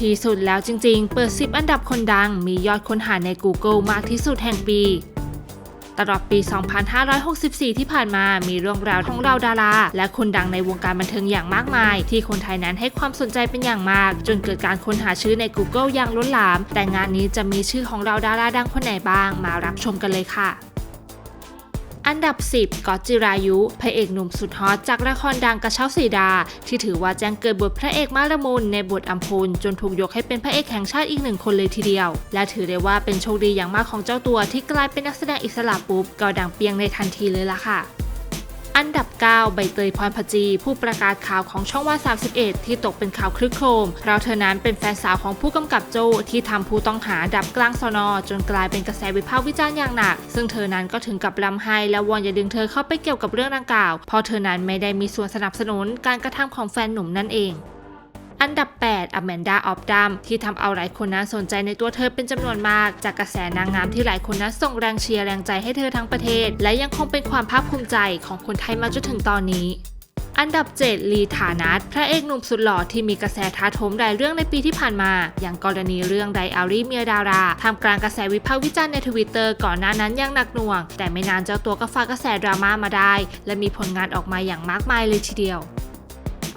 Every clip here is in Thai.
ที่สุดแล้วจริงๆ เปิด 10 อันดับคนดังมียอดค้นหาใน Google มากที่สุดแห่งปี ตลอดปี 2564 ที่ผ่านมา มีเรื่องราวของเราดารา และคนดังในวงการบันเทิงอย่างมากมาย ที่คนไทยนั้นให้ความสนใจเป็นอย่างมาก จนเกิดการค้นหาชื่อใน Google อย่างล้นหลาม แต่งานนี้จะมีชื่อของเราดาราดังคนไหนบ้าง มารับชมกันเลยค่ะ อันดับ 10กอตจิรายุ พระเอกหนุ่มสุดฮอตจากละครดังกระเช้าสีดา ที่ถือว่าแจ้งเกิดบทพระเอกมาละมุนในบทอัมพลจนถูกยกให้เป็นพระเอกแห่งชาติอีกหนึ่งคนเลยทีเดียว และถือได้ว่าเป็นโชคดีอย่างมากของเจ้าตัวที่กลายเป็นนักแสดงอิสระปุ๊บก็ดังเปียงในทันทีเลยล่ะค่ะ อันดับ 9 ใบเตยพรพจี ผู้ประกาศข่าวของช่องว่า 31 ที่ตกเป็นข่าวคลึกโครม เพราะเธอนั้นเป็นแฟนสาวของผู้กำกับโจที่ทำผู้ต้องหาดับกลางสนอ จนกลายเป็นกระแสวิพากษ์วิจารณ์อย่างหนัก ซึ่งเธอนั้นก็ถึงกับลำไห้และวอนอย่าดึงเธอเข้าไปเกี่ยวกับเรื่องดังกล่าว เพราะเธอนั้นไม่ได้มีส่วนสนับสนุนการกระทำของแฟนหนุ่มนั่นเอง อันดับ 8 อแมนดา ออฟดัม ที่ทำเอาหลายคนนั้นสนใจในตัวเธอเป็นจำนวนมาก จากกระแสนางงามที่หลายคนนั้นส่งแรงเชียร์แรงใจให้เธอทั้งประเทศ และยังคงเป็นความภาคภูมิใจของคนไทยมาจนถึงตอนนี้อันดับ 7 ลีฐานัทพระเอกหนุ่มสุดหล่อที่มีกระแสท้าโถมหลายเรื่องในปีที่ผ่านมา อย่างกรณีเรื่องไดอารี่เมียดาราทำกลางกระแสวิพากษ์วิจารณ์ในทวิตเตอร์ก่อนหน้านั้นยังหนักหน่วง แต่ไม่นานเจ้าตัวก็ฝากระแสดราม่ามาได้ และมีผลงานออกมาอย่างมากมายเลยทีเดียว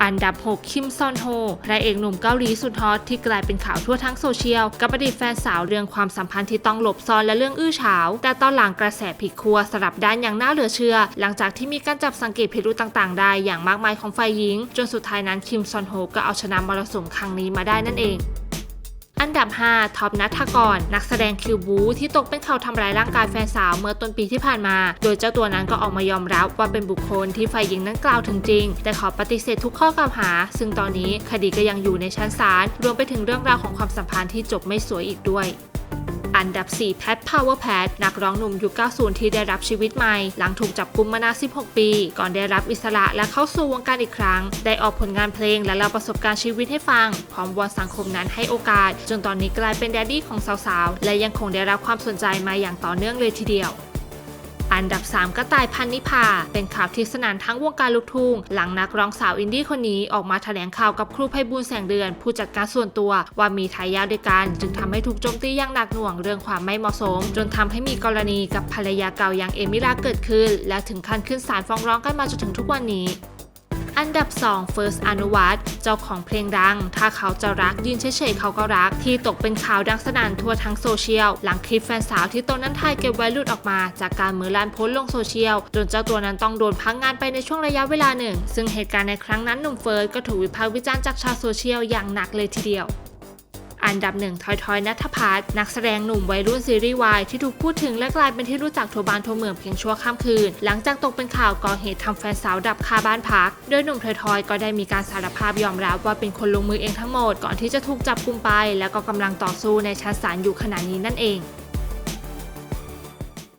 อันดับ 6 คิมซอนโฮพระเอกหนุ่มเกาหลีสุดฮอตที่กลายเป็นข่าวทั่วทั้งโซเชียล กับอดีตแฟนสาวเรื่องความสัมพันธ์ที่ต้องหลบซ่อนและเรื่องอื้อฉาว แต่ตอนหลังกระแสผิดครัวสลับด้านอย่างน่าเหลือเชื่อ หลังจากที่มีการจับสังเกตพิรุธต่างๆ ได้อย่างมากมายของฝ่ายหญิง จนสุดท้ายนั้นคิมซอนโฮก็เอาชนะมรสุมครั้งนี้มาได้นั่นเอง อันดับ 5ท็อปนัทกร นักแสดงคิวบูที่ตกเป็นข่าวทำร้ายร่างกายแฟนสาวเมื่อต้นปีที่ผ่านมา โดยเจ้าตัวนั้นก็ออกมายอมรับว่าเป็นบุคคลที่ฝ่ายหญิงนั้นกล่าวถึงจริง แต่ขอปฏิเสธทุกข้อกล่าวหา ซึ่งตอนนี้คดีก็ยังอยู่ในชั้นศาลรวมไปถึงเรื่องราวของความสัมพันธ์ที่จบไม่สวยอีกด้วย อันดับ 4 แพทพาวเวอร์แพทนักร้องหนุ่มยุค 90 ที่ได้รับชีวิตใหม่ หลังถูกจับกุมมานาน16 ปี ก่อนได้รับอิสระและเข้าสู่วงการอีกครั้ง ได้ออกผลงานเพลงและเล่าประสบการณ์ชีวิตให้ฟัง พร้อมวอนสังคมนั้นให้โอกาส จนตอนนี้กลายเป็นแดดดี้ของสาวๆ และยังคงได้รับความสนใจมาอย่างต่อเนื่องเลยทีเดียว อันดับ 3 กระต่ายพันนิพา เป็นข่าวที่สนานทั้งวงการลูกทุ่ง หลังนักร้องสาวอินดี้คนนี้ออกมาแถลงข่าวกับครูไพบูลแสงเดือน ผู้จัดการส่วนตัวว่ามีทายาทด้วยกัน จึงทำให้ถูกโจมตีอย่างหนักหน่วงเรื่องความไม่เหมาะสม จนทำให้มีกรณีกับภรรยาเก่าอย่างเอมิลาเกิดขึ้น และถึงขั้นขึ้นศาลฟ้องร้องกันมาจนถึงทุกวันนี้ อันดับ 2 First อนุวัตเจ้าของเพลงดัง ถ้าเขาจะรักยืนเฉยๆเขาก็รัก ที่ตกเป็นข่าวดังสนั่นทั่วทั้งโซเชียล หลังคลิปแฟนสาวที่ตนนั้นถ่ายเก็บไว้หลุดออกมา จากการมือลั่นโพสลงโซเชียล จนเจ้าตัวนั้นต้องโดนพักงานไปในช่วงระยะเวลาหนึ่ง ซึ่งเหตุการณ์ในครั้งนั้นหนุ่มเฟิร์สก็ถูกวิพากษ์วิจารณ์จากชาวโซเชียลอย่างหนักเลยทีเดียว อันดับหนึ่งทอยทอยนัทพัฒน์นักแสดงหนุ่มวัยรุ่นซีรีส์วายที่ถูกพูดถึงและกลายเป็นที่รู้จักทั่วบ้านทั่วเมืองเพียงชั่วข้ามคืน หลังจากตกเป็นข่าวก่อเหตุทำแฟนสาวดับคาบ้านพัก โดยหนุ่มทอยทอยก็ได้มีการสารภาพยอมรับว่าเป็นคนลงมือเองทั้งหมดก่อนที่จะถูกจับกุมไป แล้วก็กำลังต่อสู้ในชั้นศาลอยู่ขณะนี้นั่นเอง